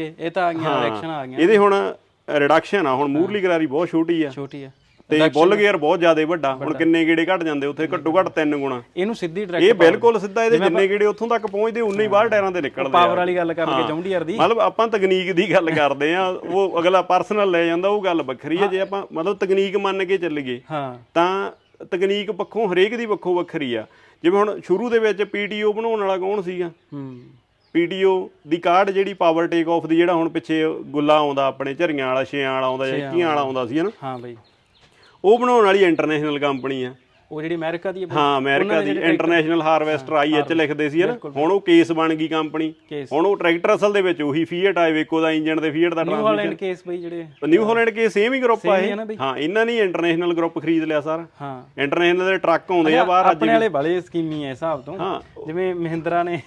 ਇਹ ਇਹ ਤਾਂ ਆ ਗਈਆਂ ਰਿਐਕਸ਼ਨ ਆ ਗਈਆਂ। ਇਹਦੇ ਹੁਣ ਰਿਡਕਸ਼ਨ ਆ ਹੁਣ ਮੂਰਲੀ ਗਰਾਰੀ ਬਹੁਤ ਛੋਟੀ ਆ। ਛੋਟੀ ਆ। ਤੇ ਬੁੱਲ ਗੇਅਰ ਬਹੁਤ ਜ਼ਿਆਦਾ ਵੱਡਾ। ਹੁਣ ਕਿੰਨੇ ਗੇੜੇ ਘਟ ਜਾਂਦੇ ਉੱਥੇ ਘੱਟੋ ਘੱਟ ਤਿੰਨ ਗੁਣਾ। ਇਹਨੂੰ ਸਿੱਧੀ ਇਹ ਡਾਇਰੈਕਟ ਬਿਲਕੁਲ ਸਿੱਧਾ ਇਹਦੇ ਜਿੰਨੇ ਗੇੜੇ ਉੱਥੋਂ ਤੱਕ ਪਹੁੰਚਦੇ ਉਨੇ ਹੀ ਬਾਹਰ ਟਾਇਰਾਂ ਤੇ ਨਿਕਲਦੇ ਆ। ਪਾਵਰ ਵਾਲੀ ਗੱਲ ਕਰਕੇ ਜੌਂਡੀਅਰ ਦੀ। ਮਤਲਬ ਆਪਾਂ ਤਕਨੀਕ ਦੀ ਗੱਲ ਕਰਦੇ ਆ ਉਹ ਅਗਲਾ ਪਰਸਨਲ ਲੈ ਜਾਂਦਾ ਉਹ ਗੱਲ ਵੱਖਰੀ ਹੈ। ਜੇ ਆਪਾਂ ਮਤਲਬ ਤਕਨੀਕ ਮੰਨ ਕੇ ਚੱਲੀਏ ਹਾਂ। ਤਾਂ ਤਕਨੀਕ ਪੱਖੋਂ ਹਰੇਕ ਦੀ ਵੱਖੋ ਵੱਖਰੀ ਆ। ਜਿਵੇਂ ਹੁਣ ਸ਼ੁਰੂ ਦੇ ਵਿੱਚ ਪੀਟੀਓ ਬਣਾਉਣ ਵਾਲਾ ਕੌਣ ਸੀਗਾ? ਹੂੰ। ਪੀਟੀਓ ਦੀ ਕਾਰਡ ਜਿਹੜੀ ਪਾਵਰ ਟੇਕ ਆਫ ਦੀ ਜਿਹੜਾ ਹੁਣ ਪਿੱਛੇ ਗੁੱਲਾ ਆਉਂਦਾ ਆਪਣੇ ਝਰੀਆਂ ਵਾਲਾ ਛੇਆਂ ਵਾਲਾ ਆਉਂਦਾ ਜਾਂ ਇੱਕੀਆਂ ਵਾਲਾ ਆਉਂਦਾ ਸੀ ਹਨਾ ਹਾਂ ਬਈ। ਉਹ ਬਣਾਉਣ ਵਾਲੀ ਇੰਟਰਨੈਸ਼ਨਲ ਕੰਪਨੀ ਆ। ਉਹ ਜਿਹੜੀ ਅਮਰੀਕਾ ਦੀ ਹੈ ਅਮਰੀਕਾ ਦੀ ਇੰਟਰਨੈਸ਼ਨਲ ਹਾਰਵੈਸਟਰ ਆਈਐਚ ਲਿਖਦੇ ਸੀ ਹਨਾ ਹੁਣ ਉਹ ਕੇਸ ਬਣ ਗਈ ਕੰਪਨੀ ਕੇਸ ਹੁਣ ਉਹ ਟਰੈਕਟਰ ਅਸਲ ਦੇ ਵਿੱਚ ਉਹੀ ਫੀਟ ਆਈਵੇਕੋ ਦਾ ਇੰਜਨ ਤੇ ਫੀਟ ਦਾ ਨਿਊ ਹਾਲੈਂਡ ਕੇਸ ਬਈ ਜਿਹੜੇ। ਨਿਊ ਹਾਲੈਂਡ ਕੇ ਸੇਮ ਹੀ ਗਰੁੱਪ ਆ ਹੀ ਇਹ। ਇਹਨਾਂ ਨੇ ਇੰਟਰਨੈਸ਼ਨਲ ਗਰੁੱਪ ਖਰੀਦ ਲਿਆ ਸਾਰਾ। ਹਾਂ। ਇੰਟਰਨੈਸ਼ਨਲ ਦੇ ਟਰੱਕ ਆਉਂਦੇ ਆ ਬਾਹਰ ਅੱਜ ਆਪਣੇ ਵਾਲੇ ਬੜੇ ਸਕੀਮੀ ਐ ਹਿਸਾਬ ਤੋਂ। ਹਾਂ ਜਿਵੇਂ ਮਹਿੰਦਰਾ ਨੇ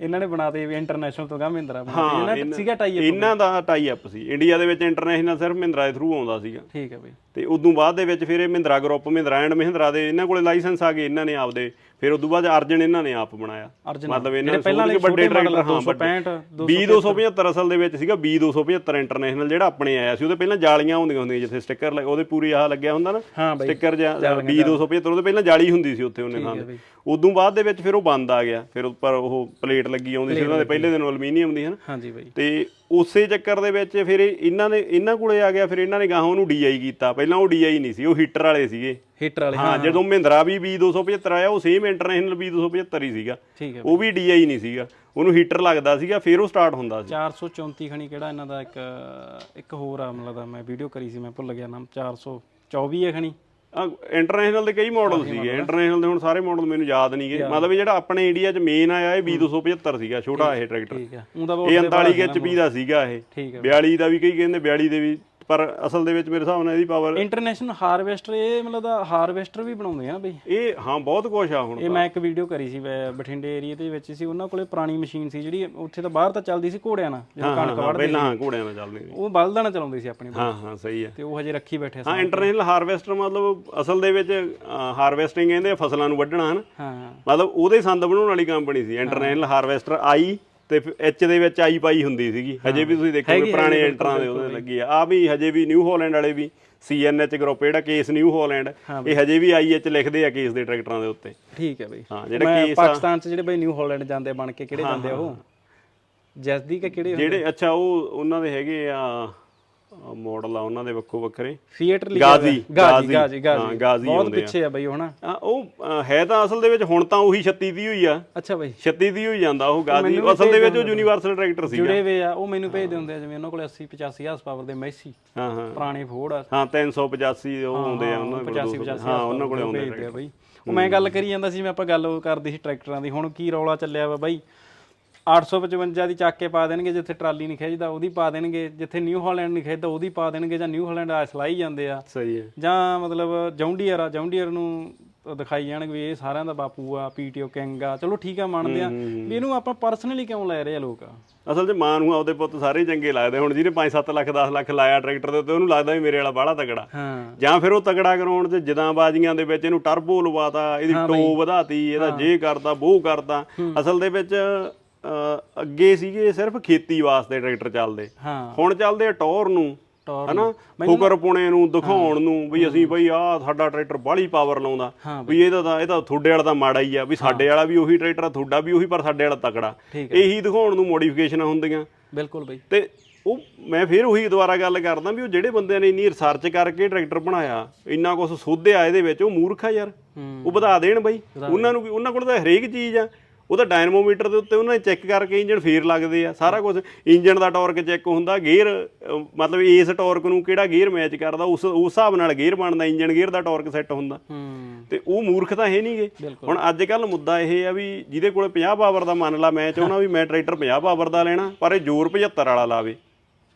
ਇਹਨਾਂ ਨੇ ਬਣਾਤੇ ਵੀ ਇੰਟਰਨੈਸ਼ਨਲ ਤੋਂ ਗਾ ਮਹਿੰਦਰਾ ਬਣਾਤੇ। ਇਹਨਾਂ ਸੀਗਾ ਟਾਈ ਇਹਨਾਂ ਦਾ ਟਾਈ ਅਪ ਸੀ। ਇੰਡੀਆ ਦੇ ਵਿੱਚ ਇੰਟਰਨੈਸ਼ਨਲ ਸਿਰਫ ਮਹਿੰਦਰਾ ਦੇ ਥਰੂ ਆਉਂਦਾ ਸੀਗਾ। ਠੀਕ ਹੈ ਬਈ। ਤੇ ਉਦੋਂ ਬਾਅਦ ਦੇ ਵਿੱਚ ਫਿਰ ਇਹ ਮਹਿੰਦਰਾ ਗਰੁੱਪ ਮਹਿੰਦਰਾ ਐਂਡ ਮਹਿੰਦਰਾ ਦੇ ਇਹਨਾਂ ਕੋਲੇ ਲਾਇਸੈਂਸ ਆ ਗਏ। ਇਹਨਾਂ ਨੇ ਆਪਦੇ ਫਿਰ ਉਦੋਂ ਬਾਅਦ ਅਰਜਨ ਇਹਨਾਂ ਨੇ ਆਪ ਬਣਾਇਆ। ਮਤਲਬ ਇਹਨਾਂ ਨੇ ਪਹਿਲਾਂ ਵਾਲੇ ਵੱਡੇ ਟਰੈਕਟਰ ਹਾਂ 265 B275 ਅਸਲ ਦੇ ਵਿੱਚ ਸੀਗਾ B275 ਇੰਟਰਨੈਸ਼ਨਲ ਜਿਹੜਾ ਆਪਣੇ ਆਇਆ ਸੀ ਉਹਦੇ ਪਹਿਲਾਂ ਜਾਲੀਆਂ ਹੁੰਦੀਆਂ ਹੁੰਦੀਆਂ ਜਿੱਥੇ ਸਟicker ਉਹਦੇ ਪੂਰੀ ਆਹ ਲੱਗਿਆ ਹੁੰਦਾ ਨਾ ਸਟicker ਜਾਂ B275 ਉਹਦੇ ਪਹਿਲਾਂ ਜਾਲੀ ਹੁੰਦੀ ਸੀ ਉੱਥੇ ਉਹਨੇ ਥਾਂ। ਉਦੋਂ ਬਾਅਦ ਦੇ ਵਿੱਚ ਫਿਰ ਉਹ ਬੰਦ ਆ ਗਿਆ ਫਿਰ ਉੱਪਰ ਉਹ ਪਲੇਟ ਲੱਗੀ ਆਉਂਦੀ ਸੀ ਉਹਨਾਂ ਦੇ ਪਹਿਲੇ ਦਿਨ ਐਲੂਮੀਨੀਅਮ ਦੀ ਹਨ ਹਾਂਜੀ ਬਈ। ਤੇ ਉਸੇ ਚੱਕਰ ਦੇ ਵਿੱਚ ਫਿਰ ਇਹ- ਇਹਨਾਂ ਨੇ ਇਹਨਾਂ ਕੋਲੇ ਆ ਗਿਆ ਫਿਰ ਇਹਨਾਂ ਨੇ ਗਾਹਾਂ ਉਹਨੂੰ ਡੀਆਈ ਕੀਤਾ। ਪਹਿਲਾਂ ਉਹ ਡੀਆਈ ਨਹੀਂ ਸੀ ਉਹ ਹੀਟਰ ਵਾਲੇ ਸੀਗੇ। ਹੀਟਰ ਵਾਲੇ। ਹਾਂ ਜਦੋਂ ਮਹਿੰਦਰਾ ਵੀ B275 ਆਇਆ ਉਹ ਸੇਮ ਇੰਟਰਨੈਸ਼ਨਲ B275 ਹੀ ਸੀਗਾ। ਠੀਕ ਹੈ ਉਹ ਵੀ ਡੀਆਈ ਨਹੀਂ ਸੀਗਾ। ਉਹਨੂੰ ਹੀਟਰ ਲੱਗਦਾ ਸੀਗਾ ਫਿਰ ਉਹ ਸਟਾਰਟ ਹੁੰਦਾ ਸੀ। 434 ਖਣੀ ਕਿਹੜਾ ਇਹਨਾਂ ਦਾ ਇੱਕ ਇੱਕ ਹੋਰ ਆ ਮਤਲਬ ਦਾ ਮੈਂ ਵੀਡੀਓ ਕਰੀ ਸੀ ਮੈਂ ਭੁੱਲ ਗਿਆ ਨਾਮ। 424 ਹੈ ਖਣੀ। ਇੰਟਰਨੈਸ਼ਨਲ ਦੇ ਕਈ ਮਾਡਲ ਸੀਗੇ। ਇੰਟਰਨੈਸ਼ਨਲ ਦੇ ਹੁਣ ਸਾਰੇ ਮਾਡਲ ਮੈਨੂੰ ਯਾਦ ਨਹੀਂ ਗਏ। ਮਤਲਬ ਜਿਹੜਾ ਆਪਣੇ ਇੰਡੀਆ 'ਚ ਮੇਨ ਆਇਆ ਇਹ B275 ਸੀਗਾ ਛੋਟਾ ਇਹ ਟਰੈਕਟਰ ਇਹ 39 HP ਦਾ ਸੀਗਾ ਇਹ। ਠੀਕ ਹੈ 42 ਦਾ ਵੀ ਕਈ ਕਹਿੰਦੇ 42 ਦੇ ਵੀ ਪਰ ਅਸਲ ਦੇ ਵਿੱਚ ਮੇਰੇ ਹਿਸਾਬ ਨਾਲ ਇਹਦੀ ਪਾਵਰ ਇੰਟਰਨੈਸ਼ਨਲ ਹਾਰਵੈਸਟਰ ਇਹ ਮਤਲਬ ਦਾ ਹਾਰਵੈਸਟਰ ਵੀ ਬਣਾਉਂਦੇ ਆ ਬਈ। ਇਹ ਹਾਂ ਬਹੁਤ ਕੁਝ ਆ ਹੁਣ ਇਹ ਮੈਂ ਇੱਕ ਵੀਡੀਓ ਕਰੀ ਸੀ ਬਠਿੰਡੇ ਏਰੀਆ ਦੇ ਵਿੱਚ ਸੀ। ਉਹਨਾਂ ਕੋਲੇ ਪੁਰਾਣੀ ਮਸ਼ੀਨ ਸੀ ਜਿਹੜੀ ਉੱਥੇ ਤਾਂ ਬਾਹਰ ਤਾਂ ਚੱਲਦੀ ਸੀ ਘੋੜਿਆਂ ਨਾਲ ਜਦੋਂ ਕਣਕ ਹਾਂ, ਵੜਦੇ ਪਹਿਲਾਂ ਹਾਂ ਘੋੜਿਆਂ ਨਾਲ ਚੱਲਦੇ ਨੇ ਉਹ ਬਲਦਾਂ ਨਾਲ ਚਲਾਉਂਦੇ ਸੀ ਆਪਣੀ ਹਾਂ ਹਾਂ ਸਹੀ ਹੈ ਤੇ ਉਹ ਹਜੇ ਰੱਖੀ ਬੈਠੇ ਸੀ ਹਾਂ ਇੰਟਰਨੈਸ਼ਨਲ ਹਾਰਵੈਸਟਰ ਮਤਲਬ ਅਸਲ ਦੇ ਵਿੱਚ ਹਾਰਵੈਸਟਿੰਗ ਕਹਿੰਦੇ ਫਸਲਾਂ ਨੂੰ ਵੱਢਣਾ ਹਨ? ਹਾਂ। ਮਤਲਬ ਉਹਦੇ ਸੰਦ ਬਣਾਉਣ ਵਾਲੀ ਕੰਪਨੀ ਸੀ। ਇੰਟਰਨੈਸ਼ਨਲ ਹਾਰਵੈਸਟਰ ਆਈ ਤੇ ਐਚ ਦੇ ਵਿੱਚ ਆਈ ਪਾਈ ਹੁੰਦੀ ਸੀਗੀ। ਹਜੇ ਵੀ ਤੁਸੀਂ ਦੇਖੋਗੇ ਪੁਰਾਣੇ ਇੰਟਰਾਂ ਦੇ ਉਹਦੇ ਲੱਗੀ ਆ। ਆ ਵੀ ਹਜੇ ਵੀ ਨਿਊ ਹਾਲੈਂਡ ਵਾਲੇ ਵੀ ਸੀਐਨਐਚ ਗਰੁੱਪ ਜਿਹੜਾ ਕੇਸ ਨਿਊ ਹਾਲੈਂਡ ਇਹ ਹਜੇ ਵੀ ਆਈਐਚ ਲਿਖਦੇ ਆ ਕੇਸ ਦੇ ਟਰੈਕਟਰਾਂ ਦੇ ਉੱਤੇ। ਠੀਕ ਹੈ ਬਈ। ਹਾਂ ਜਿਹੜਾ ਕੇਸ ਪਾਕਿਸਤਾਨ ਚ ਜਿਹੜੇ ਬਈ ਨਿਊ ਹਾਲੈਂਡ ਜਾਂਦੇ ਬਣ ਕੇ ਕਿਹੜੇ ਜਾਂਦੇ ਉਹ? ਜੈਸਦੀ ਕਿ ਕਿਹੜੇ ਜਿਹੜੇ ਅੱਛਾ ਉਹ ਉਹਨਾਂ ਦੇ ਹੈਗੇ ਆ ਮਾਡਲ ਆ ਉਹਨਾਂ ਦੇ ਵੱਖੋ ਵੱਖਰੇ। ਫੀਏਟ ਲਿਖਿਆ ਗਾਜ਼ੀ। ਗਾਜ਼ੀ ਗਾਜ਼ੀ, ਗਾਜ਼ੀ ਬਹੁਤ। ਪਿੱਛੇ ਆ ਬਈ ਆ, ਉਹ ਹੈ ਤਾਂ ਅਸਲ ਦੇ ਵਿੱਚ ਹੁਣ ਤਾਂ ਉਹੀ 36 ਦੀ ਹੋਈ ਆ। ਅੱਛਾ ਬਈ। 36 ਦੀ ਹੋਈ ਜਾਂਦਾ ਉਹ ਗਾਜ਼ੀ। ਅਸਲ ਦੇ ਵਿੱਚ ਉਹ ਯੂਨੀਵਰਸਲ ਟਰੈਕਟਰ ਸੀਗਾ। ਜੁੜੇ ਵੇ ਆ ਉਹ ਮੈਨੂੰ ਭੇਜਦੇ ਹੁੰਦੇ ਆ ਜਿਵੇਂ ਉਹਨਾਂ ਕੋਲ 80 85 ਹਾਰਸ ਪਾਵਰ ਦੇ ਮੈਸੀ। ਹਾਂ ਹਾਂ। ਪੁਰਾਣੇ ਫੋੜ ਆ। ਹਾਂ 385 ਉਹ ਆਉਂਦੇ ਆ ਉਹਨਾਂ ਕੋਲ 85 ਦੋ ਸੌ- 85 ਹਾਂ ਉਹਨਾਂ ਕੋਲੇ ਭੇਜਦੇ ਆ ਬਈ। ਉਹ ਮੈਂ ਗੱਲ ਕਰੀ ਜਾਂਦਾ ਸੀ ਮੈਂ ਆਪਾਂ ਗੱਲ ਕਰਦੀ ਸੀ ਟਰੈਕਟਰਾਂ ਦੀ। ਹੁਣ ਕੀ ਰੌਲਾ ਚੱਲਿਆ ਵਾ ਬਾਈ? 855 ਦੀ ਚੱਕ ਕੇ ਪਾ ਦੇਣਗੇ ਜਿੱਥੇ ਟਰਾਲੀ ਨਹੀਂ ਖਿੱਚਦਾ ਉਹਦੀ ਪਾ ਦੇਣਗੇ। ਜਿੱਥੇ ਨਿਊ ਹਾਲੈਂਡ ਨਹੀਂ ਖਿੱਚਦਾ ਉਹਦੀ ਪਾ ਦੇਣਗੇ ਜਾਂ ਨਿਊ ਹਾਲੈਂਡ ਆ ਸਲਾਈ ਜਾਂਦੇ ਆ। ਸਹੀ ਹੈ। ਜਾਂ ਮਤਲਬ ਜੌਂਡੀਅਰ ਆ ਜੌਂਡੀਅਰ ਨੂੰ ਦਿਖਾਈ ਜਾਣਗੇ ਵੀ ਇਹ ਸਾਰਿਆਂ ਦਾ ਬਾਪੂ ਆ ਪੀਟੀਓ ਕਿੰਗ ਆ। ਚਲੋ ਠੀਕ ਆ ਮੰਨਦੇ ਆ। ਵੀ ਇਹਨੂੰ ਆਪਾਂ ਪਰਸਨਲੀ ਕਿਉਂ ਲੈ ਰਹੇ ਆ ਲੋਕ? ਅਸਲ 'ਚ ਮਾਂ ਨੂੰ ਆਪਦੇ ਪੁੱਤ ਸਾਰੇ ਚੰਗੇ ਲੱਗਦੇ। ਹੁਣ ਜਿਹਨੇ 5-7 ਲੱਖ 10 ਲੱਖ ਲਾਇਆ ਟਰੈਕਟਰ ਦੇ ਉੱਤੇ ਉਹਨੂੰ ਲੱਗਦਾ ਵੀ ਮੇਰੇ ਵਾਲਾ ਬਾਹਲਾ ਤਗੜਾ ਹਾਂ। ਜਾਂ ਫਿਰ ਉਹ ਤਗੜਾ ਕਰਾਉਣ 'ਚ ਜਦਾਂ ਬਾਜ਼ੀਆਂ ਦੇ ਵਿੱਚ ਇਹਨੂੰ ਟਰਬੋ ਲਵਾਤਾ ਇਹਦੀ ਟੋ ਵਧਾਤੀ ਇਹਦਾ ਜੇ ਕਰਦਾ ਉਹ ਕਰਦਾ। ਅਸਲ ਦੇ ਵਿੱਚ ਅੱਗੇ ਸੀਗੇ ਸਿਰਫ ਖੇਤੀ ਵਾਸਤੇ ਟਰੈਕਟਰ ਚੱਲਦੇ। ਹਾਂ। ਹੁਣ ਚੱਲਦੇ ਆ ਟੌਰ ਨੂੰ ਹਨਾ? ਫੁਕਰ ਪੁਣੇ ਨੂੰ ਦਿਖਾਉਣ ਨੂੰ ਵੀ ਅਸੀਂ ਬਈ ਆ ਸਾਡਾ ਟਰੈਕਟਰ ਬਾਹਲੀ ਪਾਵਰ ਲਾਉਂਦਾ। ਵੀ ਇਹਦਾ ਤਾਂ ਇਹ ਤਾਂ ਤੁਹਾਡੇ ਵਾਲਾ ਤਾਂ ਮਾੜਾ ਹੀ ਆ ਵੀ ਸਾਡੇ ਵਾਲਾ ਵੀ ਉਹੀ ਟਰੈਕਟਰ ਆ ਤੁਹਾਡਾ ਵੀ ਉਹੀ ਪਰ ਸਾਡੇ ਵਾਲਾ ਤਕੜਾ। ਇਹੀ ਦਿਖਾਉਣ ਨੂੰ ਮੋਡੀਫਿਕੇਸ਼ਨਾਂ ਹੁੰਦੀਆਂ। ਬਿਲਕੁਲ ਬਈ। ਤੇ ਉਹ ਮੈਂ ਫਿਰ ਉਹੀ ਦੁਬਾਰਾ ਗੱਲ ਕਰਦਾ ਵੀ ਉਹ ਜਿਹੜੇ ਬੰਦਿਆਂ ਨੇ ਇੰਨੀ ਰਿਸਰਚ ਕਰਕੇ ਟਰੈਕਟਰ ਬਣਾਇਆ ਇੰਨਾ ਕੁਝ ਸੋਧਿਆ ਇਹਦੇ ਵਿੱਚ ਉਹ ਮੂਰਖ ਆ ਯਾਰ। ਉਹ ਵਧਾ ਦੇਣ ਬਈ। ਉਹਨਾਂ ਨੂੰ ਵੀ ਉਹਨਾਂ ਕੋਲ ਤਾਂ ਹਰੇਕ ਚੀਜ਼ ਆ। ਉਹਦਾ ਡਾਇਨਮੋਮੀਟਰ ਦੇ ਉੱਤੇ ਉਹਨਾਂ ਨੇ ਚੈੱਕ ਕਰਕੇ ਇੰਜਨ ਫੇਰ ਲੱਗਦੇ ਆ ਸਾਰਾ ਕੁਝ ਇੰਜਨ ਦਾ ਟਾਰਕ ਚੈੱਕ ਹੁੰਦਾ ਗੇਅਰ ਮਤਲਬ ਇਸ ਟਾਰਕ ਨੂੰ ਕਿਹੜਾ ਗੇਅਰ ਮੈਚ ਕਰਦਾ ਉਸ ਉਸ ਹਿਸਾਬ ਨਾਲ ਗੇਅਰ ਬਣਦਾ ਇੰਜਨ ਗੇਅਰ ਦਾ ਟਾਰਕ ਸੈੱਟ ਹੁੰਦਾ। ਤੇ ਉਹ ਮੂਰਖ ਤਾਂ ਹੈ ਨਹੀਂਗੇ। ਹੁਣ ਅੱਜ ਕੱਲ ਮੁੱਦਾ ਇਹ ਆ ਵੀ ਜਿਹਦੇ ਕੋਲੇ 50 ਪਾਵਰ ਦਾ ਮੰਨ ਲਾ ਮੈਂ ਚਾਹੁੰਦਾ ਵੀ ਮੈਂ ਟਰੈਕਟਰ 50 ਪਾਵਰ ਦਾ ਲੈਣਾ ਪਰ ਇਹ ਜ਼ੋਰ 75 ਵਾਲਾ ਲਾਵੇ।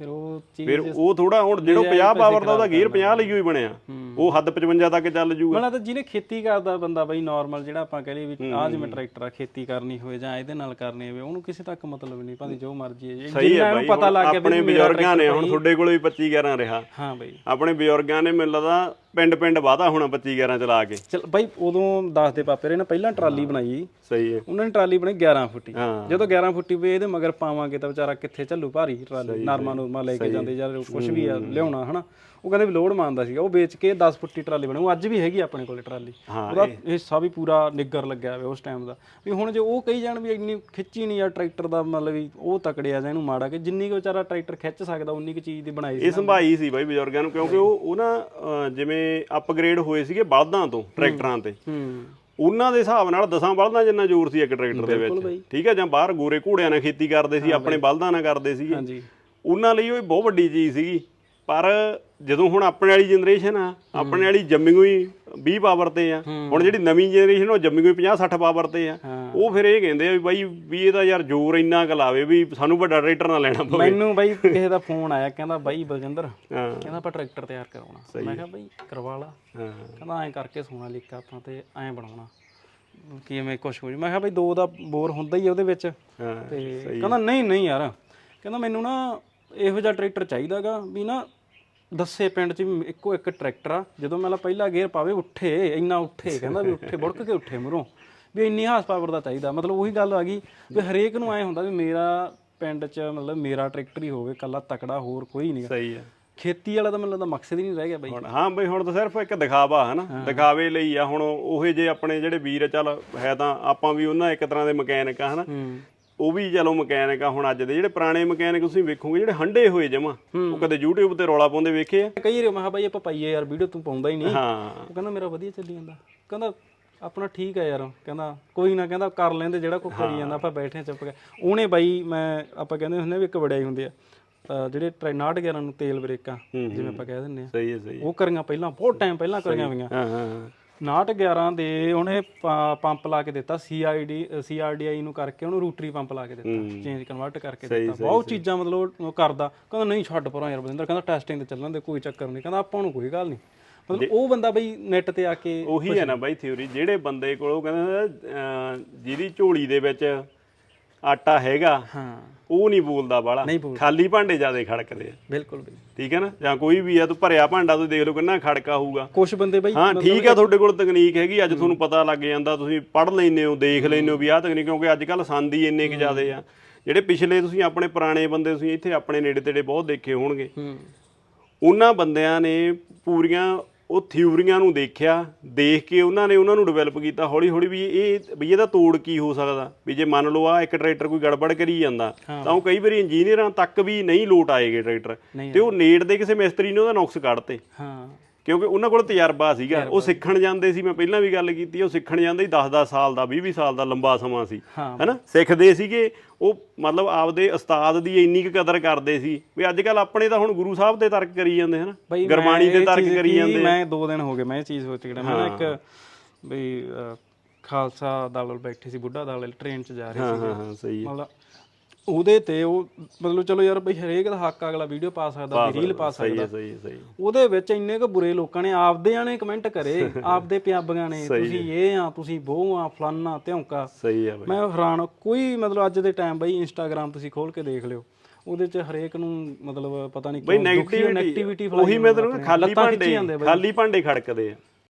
ਫਿਰ ਉਹ ਚੀਜ਼ ਫਿਰ ਉਹ ਥੋੜਾ ਹੁਣ ਜਿਹੜਾ 50 ਪਾਵਰ ਦਾ ਉਹਦਾ ਗੇਅਰ 50 ਲਈ ਹੋਈ ਬਣਿਆ। ਉਹ ਹੱਦ 55 ਤੱਕ ਚੱਲ ਜੂਗਾ। ਮਤਲਬ ਤਾਂ ਜਿਹਨੇ ਖੇਤੀ ਕਰਦਾ ਬੰਦਾ ਬਈ ਨਾਰਮਲ ਜਿਹੜਾ ਆਪਾਂ ਕਹ ਲਈਏ ਵੀ ਆਹ ਜਿਵੇਂ ਟਰੈਕਟਰ ਆ ਖੇਤੀ ਕਰਨੀ ਹੋਵੇ ਜਾਂ ਇਹਦੇ ਨਾਲ ਕਰਨੀ ਹੋਵੇ ਉਹਨੂੰ ਕਿਸੇ ਤੱਕ ਮਤਲਬ ਨਹੀਂ ਭਾਵੇਂ ਜੋ ਮਰਜ਼ੀ ਹੈ। ਜੇ ਸਹੀ ਹੈ ਬਾਈ ਪਤਾ ਲੱਗ ਗਿਆ ਆਪਣੇ ਬਜ਼ੁਰਗਾਂ ਨੇ ਹੁਣ ਤੁਹਾਡੇ ਕੋਲੇ ਵੀ 25 11 ਰਿਹਾ। ਹਾਂ ਬਈ। ਆਪਣੇ ਬਜ਼ੁਰਗਾਂ ਨੇ ਮੈਨੂੰ ਲੱਗਦਾ ਪਿੰਡ ਪਿੰਡ ਵਾਦਾ ਹੋਣਾ 25 11 ਚਲਾ ਕੇ। ਚਲ ਬਾਈ ਉਦੋਂ ਦੱਸਦੇ ਪਾਪੇ ਰੇ ਨੇ ਪਹਿਲਾਂ ਟਰਾਲੀ ਬਣਾਈ। ਸਹੀ ਹੈ। ਉਹਨਾਂ ਨੇ ਟਰਾਲੀ ਬਣਾਈ 11 ਫੁੱਟੀ। ਹਾਂ। ਜਦੋਂ 11 ਫੁੱਟੀ ਵੀ ਇਹਦੇ ਮਗਰ ਪਾਵਾਂਗੇ ਤਾਂ ਵਿਚਾਰਾ ਕਿੱਥੇ ਚੱਲੂ ਭਾਰੀ ਟਰਾਲੀ ਨਰਮਾ ਨੂਰਮਾ ਲੈ ਕੇ ਜਾਂਦੇ ਜਾਂ ਕੁਝ ਵੀ ਆ ਲਿਆਉਣਾ ਹਨਾ। ਉਹ ਕਹਿੰਦੇ ਵੀ ਲੋਡ ਮੰਨਦਾ ਸੀਗਾ। ਉਹ ਵੇਚ ਕੇ 10 ਫੁੱਟੀ ਟਰਾਲੀ ਬਣੀ। ਉਹ ਅੱਜ ਵੀ ਹੈਗੀ ਆਪਣੇ ਕੋਲੇ ਟਰਾਲੀ। ਹਾਂ, ਉਹਦਾ ਹਿੱਸਾ ਵੀ ਪੂਰਾ ਨਿੱਗਰ ਲੱਗਿਆ ਹੋਇਆ ਉਸ ਟਾਈਮ ਦਾ। ਵੀ ਹੁਣ ਜੇ ਉਹ ਕਹੀ ਜਾਣ ਵੀ ਇੰਨੀ ਖਿੱਚੀ ਨਹੀਂ ਆ ਟਰੈਕਟਰ ਦਾ ਮਤਲਬ ਵੀ ਉਹ ਤਕੜਿਆ ਜਾਂ ਇਹਨੂੰ ਮਾੜਾ ਕਿ ਜਿੰਨੀ ਕੁ ਵਿਚਾਰਾ ਟਰੈਕਟਰ ਖਿੱਚ ਸਕਦਾ ਉਨੀ ਕੁ ਚੀਜ਼ ਦੀ ਬਣਾਈ ਸੀ ਇਹ ਸੰਭਾਈ ਸੀ ਬਾਈ ਬਜ਼ੁਰਗਾਂ ਨੂੰ ਕਿਉਂਕਿ ਉਹ ਉਹ ਨਾ ਅਹ, ਜਿਵੇਂ ਅਪਗ੍ਰੇਡ ਹੋਏ ਸੀਗੇ ਬਲਦਾਂ ਤੋਂ ਟਰੈਕਟਰਾਂ ਤੇ। ਹੂੰ। ਉਹਨਾਂ ਦੇ ਹਿਸਾਬ ਨਾਲ ਦਸਾਂ ਬਲਦਾਂ ਜਿੰਨਾ ਜ਼ੋਰ ਸੀ ਇੱਕ ਟਰੈਕਟਰ ਦੇ ਵਿੱਚ। ਠੀਕ ਹੈ ਜਾਂ ਬਾਹਰ ਗੋਰੇ ਘੋੜਿਆਂ ਨਾਲ ਖੇਤੀ ਕਰਦੇ ਸੀ ਆਪਣੇ ਬਲਦਾਂ ਨਾਲ ਕਰਦੇ ਸੀਗੇ। ਹਾਂਜੀ। ਉਹਨਾਂ ਲਈ ਉਹ ਬਹੁਤ ਵੱਡੀ ਚੀਜ਼ ਸੀਗੀ। ਪਰ ਜਦੋਂ ਹੁਣ ਆਪਣੇ ਵਾਲੀ ਜਨਰੇਸ਼ਨ ਆ ਆਪਣੇ ਵਾਲੀ ਜੰਮੀ ਹੋਈ 20 ਪਾਵਰ ਤੇ ਆ ਹੁਣ ਜਿਹੜੀ ਨਵੀਂ ਜਨਰੇਸ਼ਨ ਉਹ ਜੰਮੀ ਹੋਈ 50 60 ਪਾਵਰ ਤੇ ਆ। ਉਹ ਫਿਰ ਇਹ ਕਹਿੰਦੇ ਆ ਵੀ ਬਾਈ ਵੀ ਇਹਦਾ ਯਾਰ ਜ਼ੋਰ ਇੰਨਾ ਕੁ ਲਾਵੇ ਵੀ ਸਾਨੂੰ ਵੱਡਾ ਟਰੈਕਟਰ ਨਾ ਲੈਣਾ ਪਵੇ। ਮੈਨੂੰ ਬਾਈ ਕਿਸੇ ਦਾ ਫੋਨ ਆਇਆ ਕਹਿੰਦਾ ਬਾਈ ਬਲਜਿੰਦਰ ਕਹਿੰਦਾ ਆਪਾਂ ਟਰੈਕਟਰ ਤਿਆਰ ਕਰਾਉਣਾ। ਮੈਂ ਕਿਹਾ ਬਾਈ ਕਰਵਾ ਲਾ। ਕਹਿੰਦਾ ਐਂ ਕਰਕੇ ਸੋਨਾ ਲਿਖਾ ਆਪਾਂ ਤੇ ਐਂ ਬਣਾਉਣਾ। ਕਿਵੇਂ ਕੁਛ ਹੋ ਜੀ ਮੈਂ ਕਿਹਾ ਬਈ ਦੋ ਦਾ ਬੋਰ ਹੁੰਦਾ ਹੀ ਆ ਉਹਦੇ ਵਿੱਚ। ਤੇ ਕਹਿੰਦਾ ਨਹੀਂ ਨਹੀਂ ਯਾਰ। ਕਹਿੰਦਾ ਮੈਨੂੰ ਨਾ ਇਹੋ ਜਿਹਾ ਟਰੈਕਟਰ ਚਾਹੀਦਾਗਾ ਵੀ ਨਾ ਦੱਸੇ ਪਿੰਡ 'ਚ ਇੱਕੋ ਇੱਕ ਟਰੈਕਟਰ ਆ। ਜਦੋਂ ਮੈਂ ਲਾ ਪਹਿਲਾ ਗੇਅਰ ਪਾਵੇ ਉੱਠੇ ਇੰਨਾ ਉੱਠੇ ਕਹਿੰਦਾ ਵੀ ਉੱਠੇ ਬੁੜਕ ਕੇ ਉੱਠੇ ਮੂਹਰੋਂ। ਵੀ ਇੰਨੀ ਹਾਸ ਪਾਵਰ ਦਾ ਚਾਹੀਦਾ। ਮਤਲਬ ਉਹੀ ਗੱਲ ਆ ਗਈ ਵੀ ਹਰੇਕ ਨੂੰ ਐ ਹੁੰਦਾ ਵੀ ਮੇਰਾ ਪਿੰਡ 'ਚ ਮਤਲਬ ਮੇਰਾ ਟਰੈਕਟਰ ਹੀ ਹੋਵੇ ਕੱਲਾ ਤਕੜਾ ਹੋਰ ਕੋਈ ਨਹੀਂ ਸਹੀ ਆ। ਖੇਤੀ ਵਾਲਾ ਤਾਂ ਮੈਨੂੰ ਲੱਗਦਾ ਮਕਸਦ ਹੀ ਨਹੀਂ ਰਹਿ ਗਿਆ ਬਾਈ। ਹੁਣ ਹਾਂ ਬਈ ਹੁਣ ਤਾਂ ਸਿਰਫ ਇੱਕ ਦਿਖਾਵਾ ਹੈ। ਨਾ ਦਿਖਾਵੇ ਲਈ ਆ ਹੁਣ ਉਹੇ ਜੇ ਆਪਣੇ ਜਿਹੜੇ ਵੀਰ ਚੱਲ ਹੈ ਤਾਂ ਆਪਾਂ ਵੀ ਉਹਨਾਂ ਇੱਕ ਤਰ੍ਹਾਂ ਦੇ ਮਕੈਨਿਕ ਆ ਹਨਾ। ਹੂੰ। ਉਹ ਵੀ ਚਲੋ ਮਕੈਨਿਕ ਆ ਹੁਣ ਅੱਜ ਦੇ ਜਿਹੜੇ ਪੁਰਾਣੇ ਮਕੈਨਿਕ ਤੁਸੀਂ ਵੇਖੋਗੇ ਜਿਹੜੇ ਹੰਡੇ ਹੋਏ ਜਮਾ ਉਹ ਕਦੇ YouTube ਤੇ ਰੌਲਾ ਪਾਉਂਦੇ ਵੇਖੇ ਆ? ਕਈ ਵਾਰੀ ਮੈਂ ਕਿਹਾ ਬਾਈ ਆਪਾਂ ਪਾਈਏ ਯਾਰ ਵੀਡੀਓ ਤੂੰ ਪਾਉਂਦਾ ਹੀ ਨਹੀਂ। ਹਾਂ। ਉਹ ਕਹਿੰਦਾ ਮੇਰਾ ਵਧੀਆ ਚੱਲੀ ਜਾਂਦਾ। ਕਹਿੰਦਾ ਆਪਣਾ ਠੀਕ ਆ ਯਾਰ ਕਹਿੰਦਾ ਕੋਈ ਨਾ ਕਹਿੰਦਾ ਕਰ ਲੈਂਦੇ ਜਿਹੜਾ ਕੋਈ ਕਰੀ ਜਾਂਦਾ ਆਪਾਂ ਬੈਠੇ ਆ ਚੁੱਪ ਕੇ ਉਹਨੇ ਬਾਈ ਮੈਂ ਆਪਾਂ ਕਹਿੰਦੇ ਹੁੰਦੇ ਆ ਵੀ ਇੱਕ ਵਡਿਆਈ ਹੁੰਦੀ ਆ ਅਹ ਜਿਹੜੇ 69 ਨੂੰ ਤੇਲ ਬ੍ਰੇਕਾਂ ਜਿਵੇਂ ਆਪਾਂ ਕਹਿ ਦਿੰਦੇ ਆ ਸਹੀ ਹੈ ਸਹੀ ਹੈ। ਉਹ ਕਰੀਆਂ ਪਹਿਲਾਂ ਬਹੁਤ ਟਾਈਮ ਪਹਿਲਾਂ ਕਰੀਆਂ ਹੋਈਆਂ। ਹਾਂ ਹਾਂ। ਹਾਂ 69 ਦੇ ਉਹਨੇ ਪ- ਪੰਪ ਲਾ ਕੇ ਦਿੱਤਾ ਸੀਆਈਡੀ ਸੀਆਰਡੀਆਈ ਨੂੰ ਕਰਕੇ ਉਹਨੂੰ ਰੂਟਰੀ ਪੰਪ ਲਾ ਕੇ ਦਿੱਤਾ ਚੇਂਜ ਕਨਵਰਟ ਕਰਕੇ ਦਿੱਤਾ। ਬਹੁਤ ਚੀਜ਼ਾਂ ਮਤਲਬ ਉਹ ਕਰਦਾ। ਕਹਿੰਦਾ ਨਹੀਂ ਛੱਡ ਪਰਾਂ ਯਾਰ ਬਲਿੰਦਰ ਕਹਿੰਦਾ ਟੈਸਟਿੰਗ ਤੇ ਚੱਲਣ ਦੇ ਕੋਈ ਚੱਕਰ ਨਹੀਂ। ਕਹਿੰਦਾ ਆਪਾਂ ਨੂੰ ਕੋਈ ਗੱਲ ਨਹੀਂ। ਮਤਲਬ ਉਹ ਬੰਦਾ ਬਈ ਨੈਟ ਤੇ ਆ ਕੇ ਉਹੀ ਹੈ ਨਾ ਬਾਈ ਥਿਉਰੀ ਜਿਹੜੇ ਬੰਦੇ ਕੋਲ ਉਹ ਕਹਿੰਦੇ ਜਿਹਦੀ ਝੋਲੀ ਦੇ ਵਿੱਚ ਆਟਾ ਹੈਗਾ ਹਾਂ। ਉਹ ਨਹੀਂ ਬੋਲਦਾ ਬਾਲਾ। ਖਾਲੀ ਭਾਂਡੇ ਜਿਆਦੇ ਖੜਕਦੇ ਆ। ਬਿਲਕੁਲ ਬਈ। ਠੀਕ ਹੈ ਨਾ? ਜਾਂ ਕੋਈ ਵੀ ਆ ਤੂੰ ਭਰਿਆ ਭਾਂਡਾ ਤੁਸੀਂ ਦੇਖ ਲਓ ਕਿੰਨਾ ਖੜਕਾ ਹੋਊਗਾ। ਕੁਝ ਬੰਦੇ ਬਈ ਹਾਂ ਠੀਕ ਆ ਤੁਹਾਡੇ ਕੋਲ ਤਕਨੀਕ ਹੈਗੀ ਅੱਜ ਤੁਹਾਨੂੰ ਪਤਾ ਲੱਗ ਜਾਂਦਾ ਤੁਸੀਂ ਪੜ੍ਹ ਲੈਂਦੇ ਹੋ ਦੇਖ ਲੈਂਦੇ ਹੋ ਵੀ ਆਹ ਤਕਨੀਕ ਕਿਉਂਕਿ ਅੱਜ ਕੱਲ ਸੰਦ ਹੀ ਇੰਨੇ ਕਿ ਜ਼ਿਆਦੇ ਆ। ਜਿਹੜੇ ਪਿਛਲੇ ਤੁਸੀਂ ਆਪਣੇ ਪੁਰਾਣੇ ਬੰਦੇ ਤੁਸੀਂ ਇੱਥੇ ਆਪਣੇ ਨੇੜੇ ਤੇੜੇ ਬਹੁਤ ਦੇਖੇ ਹੋਣਗੇ। ਹੂੰ। ਉਹਨਾਂ ਬੰਦਿਆਂ ਨੇ ਪੂਰੀਆਂ ਉਹ ਥਿਊਰੀਆਂ ਨੂੰ ਦੇਖਿਆ ਦੇਖ ਕੇ ਉਹਨਾਂ ਨੇ ਉਹਨਾਂ ਨੂੰ ਡਿਵੈਲਪ ਕੀਤਾ ਹੌਲੀ ਹੌਲੀ ਵੀ ਇਹ ਵੀ ਇਹਦਾ ਤੋੜ ਕੀ ਹੋ ਸਕਦਾ? ਵੀ ਜੇ ਮੰਨ ਲਓ ਆ ਇੱਕ ਟਰੈਕਟਰ ਕੋਈ ਗੜਬੜ ਕਰੀ ਜਾਂਦਾ ਤਾਂ ਉਹ ਕਈ ਵਾਰੀ ਇੰਜੀਨੀਅਰਾਂ ਤੱਕ ਵੀ ਨਹੀਂ ਲੋਟ ਆਏਗੇ ਟਰੈਕਟਰ ਤੇ ਉਹ ਨੇੜ ਦੇ ਕਿਸੇ ਮਿਸਤਰੀ ਨੇ ਉਹਦਾ ਨੁਕਸ ਕੱਢਤੇ। ਹਾਂ। ਕਿਉਂਕਿ ਉਹਨਾਂ ਕੋਲ ਤਜਰਬਾ ਸੀਗਾ। ਉਹ ਸਿੱਖਣ ਜਾਂਦੇ ਸੀ ਮੈਂ ਪਹਿਲਾਂ ਵੀ ਗੱਲ ਕੀਤੀ ਉਹ ਸਿੱਖਣ ਜਾਂਦੇ ਸੀ 10-10 ਸਾਲ ਦਾ 20-20 ਸਾਲ ਦਾ ਲੰਬਾ ਸਮਾਂ ਸੀ। ਹੈਨਾ? ਸਿੱਖਦੇ ਸੀਗੇ ਉਹ ਮਤਲਬ ਆਪਦੇ ਉਸਤਾਦ ਦੀ ਇੰਨੀ ਕੁ ਕਦਰ ਕਰਦੇ ਸੀ ਵੀ ਅੱਜ ਕੱਲ ਆਪਣੇ ਤਾਂ ਹੁਣ ਗੁਰੂ ਸਾਹਿਬ ਦੇ ਤਰਕ ਕਰੀ ਜਾਂਦੇ ਹਨ। ਗਰਮਾਣੀ ਦੇ ਤਰਕ ਕਰੀ ਜਾਂਦੇ। ਮੈਂ ਦੋ ਦਿਨ ਹੋ ਗਏ ਮੈਂ ਇਹ ਚੀਜ਼ ਸੋਚ ਕੇ ਮੈਂ ਇੱਕ ਅਹ, ਖਾਲਸਾ ਦਲ ਬੈਠੇ ਸੀ ਬੁੱਢਾ ਦਲ ਟ੍ਰੇਨ 'ਚ ਜਾ ਰਹੇ ਸੀ ਹਾਂ ਹਾਂ ਸਹੀ ਹੈ। ਮਤਲਬ ਉਹਦੇ ਤੇ ਉਹ ਮਤਲਬ ਚਲੋ ਯਾਰ ਬਈ ਹਰੇਕ ਦਾ ਹੱਕ ਅਗਲਾ ਵੀਡੀਓ ਪਾ ਸਕਦਾ ਵੀ ਰੀਲ ਪਾ ਸਹੀ ਸਕਦਾ। ਹੈ ਸਹੀ ਹੈ ਸਹੀ ਹੈ। ਉਹਦੇ ਵਿੱਚ ਇੰਨੇ ਕੁ ਬੁਰੇ ਲੋਕਾਂ ਨੇ ਆਪਦੇ ਆਣੇ ਕਮੈਂਟ ਕਰੇ ਆਪਦੇ ਪਿਆਬੀਆਂ ਨੇ ਤੁਸੀਂ ਇਹ ਆ ਤੁਸੀਂ ਉਹ ਆ ਫਲਾਨਾ ਧਿਉਂਕਾ ਸਹੀ ਹੈ ਬਾਈ। ਮੈਂ ਹੈਰਾਨ ਕੋਈ ਮਤਲਬ ਅੱਜ ਦੇ ਟਾਈਮ ਬਈ ਇੰਸਟਾਗ੍ਰam ਤੁਸੀਂ ਖੋਲ ਕੇ ਦੇਖ ਲਿਓ। ਉਹਦੇ 'ਚ ਹਰੇਕ ਨੂੰ ਮਤਲਬ ਪਤਾ ਨਹੀਂ ਬਈ ਨੈਗੇਟਿਵਿਟੀ ਉਹੀ ਮੈਂ ਤੈਨੂੰ ਖਾਲੀ ਭਾਂਡੇ ਖਾਲੀ ਭਾਂਡੇ ਖੜਕਦੇ ਆ।